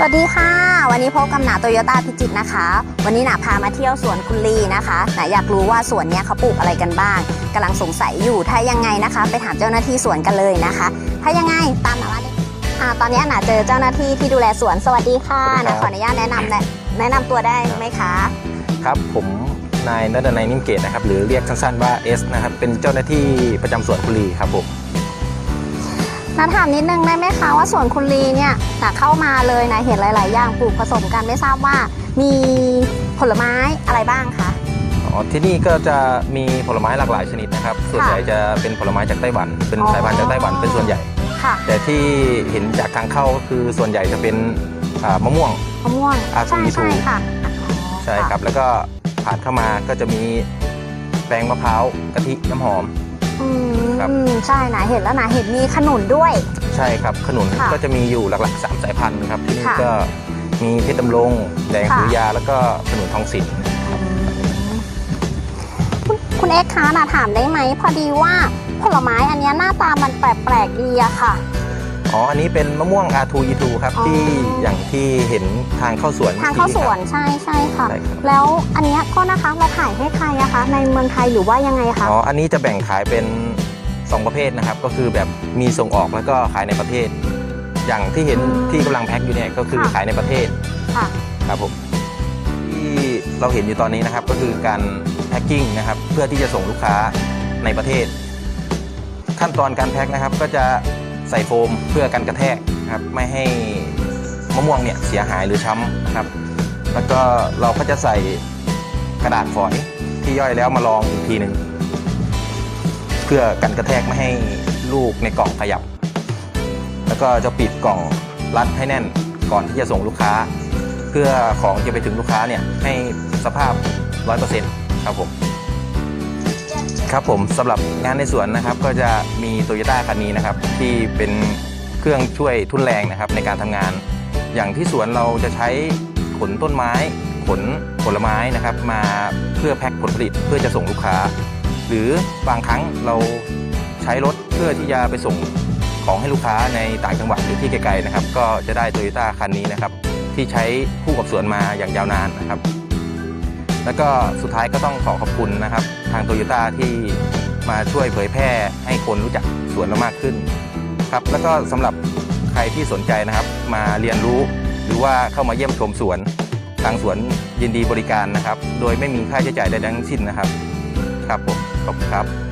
สวัสดีค่ะ วันนี้พบกับหนาโตโยต้าพิจิตรนะคะ วันนี้หนาพามาเที่ยวสวนคุณลีนะคะหนาอยากรู้ว่าสวนเนี้ยเขาปลูกอะไรกันบ้างกำลังสงสัยอยู่ถ้ายังไงนะคะ ไปถามเจ้าหน้าที่สวนกันเลยนะคะ ถ้ายังไงตามหนามาเลยอ่าตอนนี้หนาเจอเจ้าหน้าที่ที่ดูแลสวนสวัสดีค่ะสวัสดีครับหนาขออนุญาตแนะนำแนะแนะนำตัวได้ไหมคะ ครับผมนายนัดนายนิ่มเกตนะครับหรือเรียกสั้นๆว่า S นะครับเป็นเจ้าหน้าที่ประจำสวนคุรีครับผม นาถามนิดนึงได้ไหมคะว่าสวนคุณลีเนี่ยหนาเข้ามาเลยนะเห็นหลาย ๆ อย่างปลูกผสมกันไม่ทราบว่ามีผลไม้อะไรบ้างคะ อ๋อที่นี่ก็จะมีผลไม้หลากหลายชนิดนะครับ ส่วนค่ะใหญ่จะเป็นผลไม้จากไต้หวัน เป็นอ๋อ สายพันธุ์จากไต้หวันเป็นส่วนใหญ่ ค่ะแต่ที่เห็นจากทางเข้าก็คือส่วนใหญ่จะเป็นอ่ามะม่วง มะม่วงอาทูใช่อีทูใช่ค่ะอ๋อใช่ครับ แล้วก็ผ่านเข้ามาก็จะมีแป้งมะพร้าวกะทิน้ำหอม อืครับ มใช่นะเห็นแล้วนะเห็นมีขนุนด้วย ใช่ครับขนุนค่ะก็จะมีอยู่หลักๆ 3 สายพันธุ์ครับที่นี่ค่ะก็มีเพชรดำรงแดงค่ะสุริยาแล้วก็ขนุนทองสินคุณคุณเอ็กซ์คะนาถามได้ไหมพอดีว่าผลไม้อันเนี้ยหน้าตามันแปลกๆดีอะค่ะ อ๋อ อันนี้เป็นมะม่วง R2E2 ครับอ๋อ ที่อย่างที่เห็นทางเข้าสวนทางเข้าสวนมื่อกี้ใช่ใช่ค่ะ ใช่ครับแล้วอันเนี้ยก็นะคะเราขายให้ใครอะคะ ในเมืองไทยหรือว่ายังไงครัคะบอ๋อ อันนี้จะแบ่งขายเป็น 2 ประเภทนะครับ ก็คือแบบมีส่งออกแล้วก็ขายในประเทศ อย่างที่เห็นอืมที่กำลังแพ็คอยู่เนี่ยก็คือค่ะ ขายในประเทศค่ะ ครับผมที่เราเห็นอยู่ตอนนี้นะครับก็คือการแพ็คกิ้งนะครับเพื่อที่จะส่งลูกค้าในประเทศ ขั้นตอนการแพ็คนะครับก็จะ ใส่โฟมเพื่อกันกระแทกครับไม่ให้มะม่วงเนี่ยเสียหายหรือช้ำครับ แล้วก็เราก็จะใส่กระดาษฝอยที่ย่อยแล้วมาลองอีกทีหนึ่งเพื่อกันกระแทกไม่ให้ลูกในกล่องขยับ แล้วก็จะปิดกล่องรัดให้แน่นก่อนที่จะส่งลูกค้า เพื่อของจะไปถึงลูกค้าเนี่ยให้สภาพ 100%ครับผม ครับผมสำหรับงานในสวนนะครับก็จะมีโตโยต้าคันนี้นะครับที่เป็นเครื่องช่วยทุนแรงนะครับในการทำงาน อย่างที่สวนเราจะใช้ขนต้นไม้ ขนผลไม้นะครับมาเพื่อแพ็คผลผลิตเพื่อจะส่งลูกค้า หรือบางครั้งเราใช้รถเพื่อที่จะไปส่งของให้ลูกค้าในต่างจังหวัดหรือที่ไกลๆนะครับก็จะได้โตโยต้าคันนี้นะครับที่ใช้คู่กับสวนมาอย่างยาวนานนะครับ แล้วก็สุดท้ายก็ต้องขอขอบคุณนะครับ ทางโตโยต้าที่มาช่วยเผยแพร่ให้คนรู้จักสวนเรามากขึ้นครับแล้วก็สำหรับใครที่สนใจนะครับ มาเรียนรู้หรือว่าเข้ามาเยี่ยมชมสวนทางสวนยินดีบริการนะครับ โดยไม่มีค่าใช้จ่ายใดทั้งสิ้นนะครับ ครับผมขอบคุณครับ